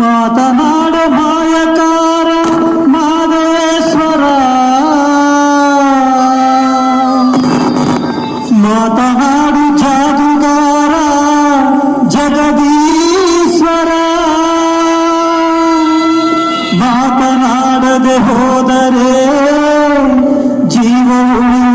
ಮಾತನಾಡ ಮಾಯಕಾರ ಮಾದೇಶ್ವರ ಮಾತನಾಡು ಜಾದುಗಾರ ಜಗದೀಶ್ವರ ಮಾತನಾಡದೆ ಹೋದರೆ ಜೀವ ಉಳಿಯ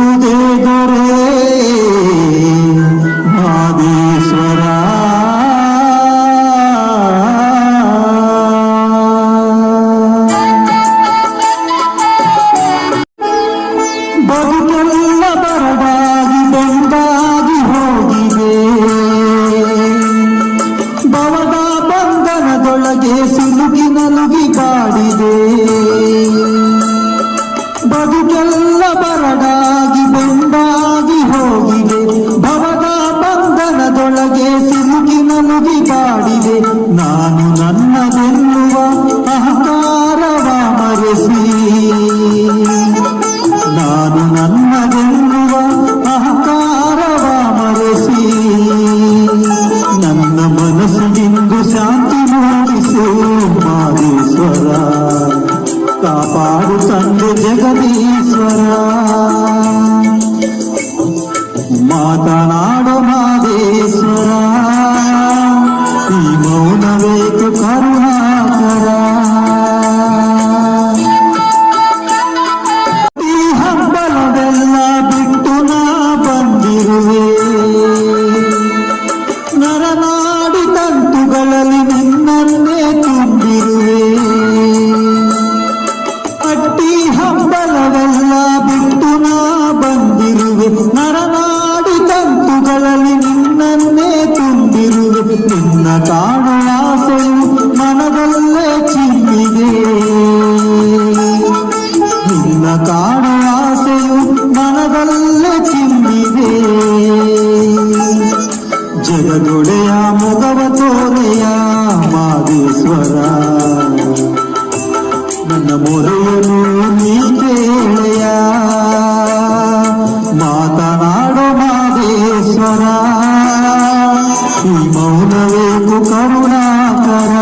ನುಡಿದಾಡಿದೆ ನಾನು ನನ್ನದೆನ್ನುವ ಅಹಂಕಾರವ ಮರೆಸಿ ನಾನು ನನ್ನದೆನ್ನುವ ಅಹಂಕಾರವ ಮರೆಸಿ ನನ್ನ ಮನಸ್ಸಿನಿಂದು ಶಾಂತಿ ಮೂಡಿಸು ಮಾದೇಶ್ವರ ಕಾಪಾಡು ತಂದೆ ಜಗದೀಶ್ವರ ಜಗದೊಡೆಯ ಮುಗವ ತೋರೆಯ ಮಾದೇಶ್ವರ ನನ್ನ ಮೊರೆಯನು ನೀ ಕೇಳೆಯ ಮಾತನಾಡೋ ಮಾದೇಶ್ವರ ಈ ಮೌನವೇಕು ಕರುಣಾಕರ